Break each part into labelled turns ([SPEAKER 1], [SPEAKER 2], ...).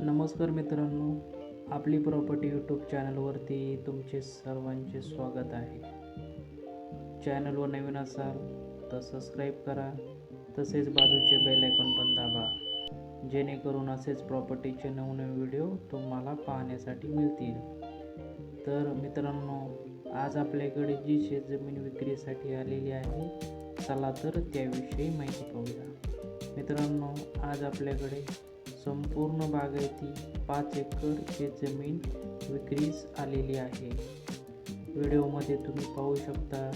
[SPEAKER 1] नमस्कार मित्रांनो आपली प्रॉपर्टी यूट्यूब चॅनलवरती तुमचे सर्वांचे स्वागत आहे. चॅनलवर नवीन असाल तर सबस्क्राईब करा तसेच बाजूचे बेल आयकॉन पण दाबा. जेणेकरून असेच प्रॉपर्टीचे नवनवे व्हिडिओ तुम्हाला पाहण्यासाठी मिळतील. तर मित्रांनो आज आपल्याकडे जी शेतजमीन विक्रीसाठी आलेली आहे चला तर त्याविषयी माहिती पाहूया. मित्रांनो आज आपल्याकडे संपूर्ण बागायती पाच एकर शेतजमीन विक्रीस आलेली आहे. व्हिडिओमध्ये तुम्ही पाहू शकता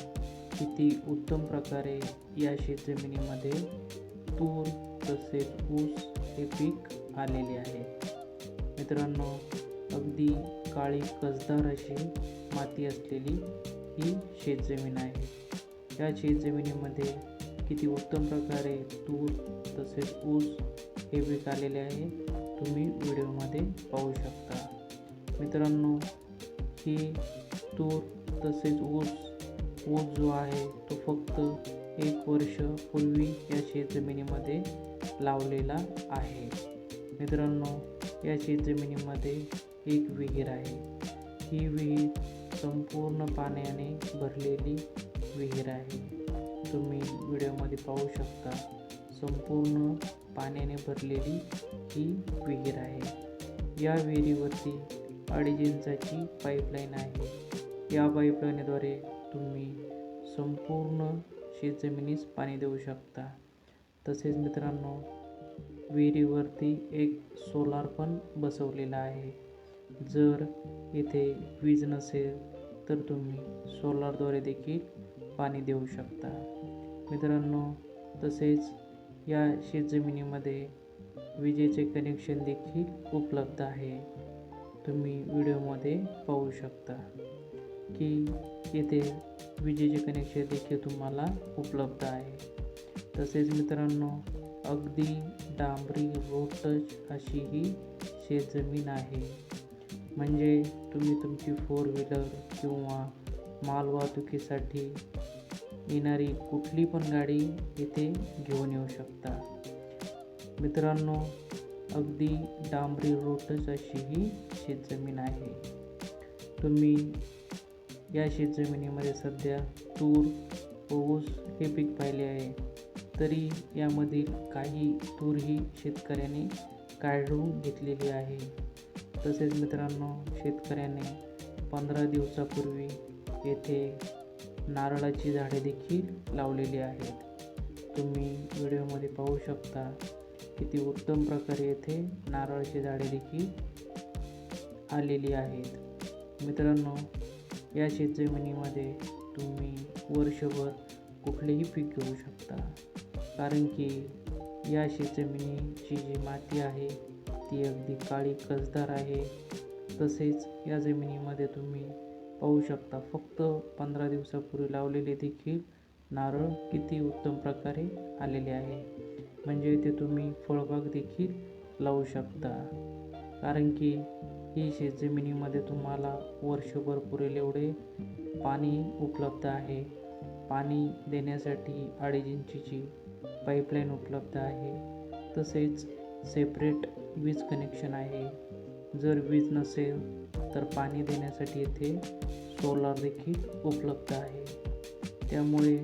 [SPEAKER 1] किती उत्तम प्रकारे या शेतजमिनीमध्ये तूर तसेच ऊस हे पीक आलेले आहे. मित्रांनो अगदी काळी कसदार अशी माती असलेली ही शेतजमीन आहे. या शेतजमिनीमध्ये किती उत्तम प्रकारे तूर तसेच ऊस हे पीक आलेले आहे. तुम्ही व्हिडिओमध्ये पाहू शकता. मित्रांनो ही तूर तसेच ऊस ऊस जो आहे तो फक्त एक वर्ष पूर्वी या शेतजमिनीमध्ये लावलेला आहे. मित्रांनो या शेतजमिनीमध्ये एक विहीर आहे. ही विहीर संपूर्ण पाण्याने भरलेली विहीर आहे. तुम्ही व्हिडिओमध्ये पाहू शकता. संपूर्ण पाण्याने भरलेली ही विहीर आहे. या विहिरीवरती अडीच इंचाची पाईपलाईन आहे. या पाईपलाईनद्वारे तुम्ही संपूर्ण शेतजमिनीस पाणी देऊ शकता. तसेच मित्रांनो विहिरीवरती एक सोलार पण बसवलेला आहे. जर इथे वीज नसेल तर तुम्ही सोलारद्वारे देखील पाणी देऊ शकता. मित्रांनो तसेच या शेतजमिनीमध्ये विजेचे कनेक्शन देखील उपलब्ध आहे. तुम्ही व्हिडिओमध्ये पाहू शकता की येथे विजेचे कनेक्शन देखील तुम्हाला उपलब्ध आहे. तसेच मित्रांनो अगदी डांबरी रोटच अशी ही शेतजमीन आहे. म्हणजे तुम्ही तुमची फोर व्हीलर किंवा मालवाहतुकीसाठी येणारी कुठली पण गाडी इथे घेऊन येऊ शकता. मित्रांनो अगदी डांबरी रोडच अशी ही शेतजमीन आहे. तुम्ही या शेतजमिनीमध्ये सध्या तूर ऊस हे पीक पाहिले आहे. तरी यामधील काही तूर ही शेतकऱ्याने काढून घेतलेली आहे. तसेच मित्रांनो शेतकऱ्याने पंधरा दिवसापूर्वी येथे नारळाची झाडे देखील लावलेली आहेत. तुम्ही व्हिडिओमध्ये पाहू शकता किती उत्तम प्रकारे येथे नारळाची झाडे देखील आलेली आहेत. मित्रांनो या शेतजमिनीमध्ये तुम्ही वर्षभर कुठलेही पीक घेऊ शकता. कारण की या शेतजमिनीची जी माती आहे ती अगदी काळी कसदार आहे. तसेच या जमिनीमध्ये तुम्ही पाहू शकता. फक्त पंधरा दिवसापूर्वी लावलेले देखील नारळ किती उत्तम प्रकारे आलेले आहे. म्हणजे ते तुम्ही फळबाग देखील लावू शकता. कारण की ही शेतजमिनीमध्ये तुम्हाला वर्षभर पुरेल एवढे पाणी उपलब्ध आहे. पाणी देण्यासाठी अडीच इंचीची पाईपलाईन उपलब्ध आहे. तसेच सेपरेट वीज कनेक्शन आहे. जर वीज नसेल तर पाणी देण्यासाठी येथे सोलार देखील उपलब्ध आहे. त्यामुळे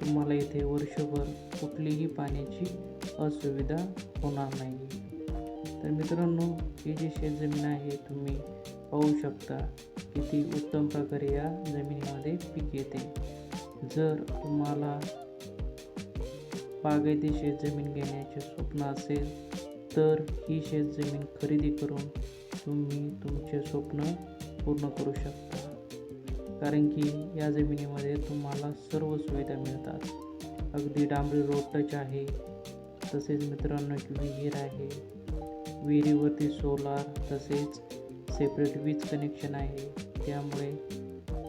[SPEAKER 1] तुम्हाला इथे वर्षभर कुठलीही पाण्याची असुविधा होणार नाही. तर मित्रांनो ही जी शेतजमीन आहे तुम्ही पाहू शकता किती उत्तम प्रकारे या जमिनीमध्ये पीक येते. जर तुम्हाला बागायती शेतजमीन घेण्याचे स्वप्न असेल तर ही शेतजमीन खरेदी करून तुम्ही तुम तुमचे स्वप्न पूर्ण करू शकता. कारण की या जमिनीमध्ये तुम्हाला सर्व सुविधा मिळतात. अगदी डांबरी रोड टच आहे. तसेच मित्रांनो विहीर आहे. विहिरीवरती सोलार तसेच सेपरेट वीज कनेक्शन आहे. त्यामुळे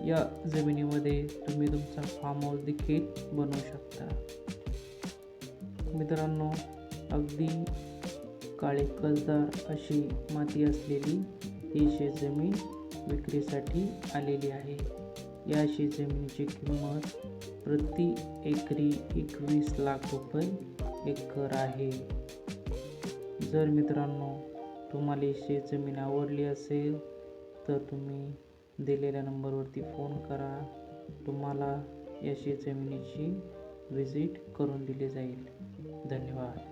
[SPEAKER 1] या जमिनीमध्ये तुम्ही तुमचा फार्म हाऊस देखील बनवू शकता. मित्रांनो अगदी काळे कसदार अशी माती असलेली ही शेतजमीन विक्रीसाठी आलेली आहे. या शेतजमिनीची किंमत प्रति एकरी एकवीस लाख रुपये एकर आहे. जर मित्रांनो तुम्हाला शेतजमीन आवडली असेल तर तुम्ही दिलेल्या नंबरवरती फोन करा. तुम्हाला या शेतजमिनीची व्हिजिट करून दिली जाईल. धन्यवाद.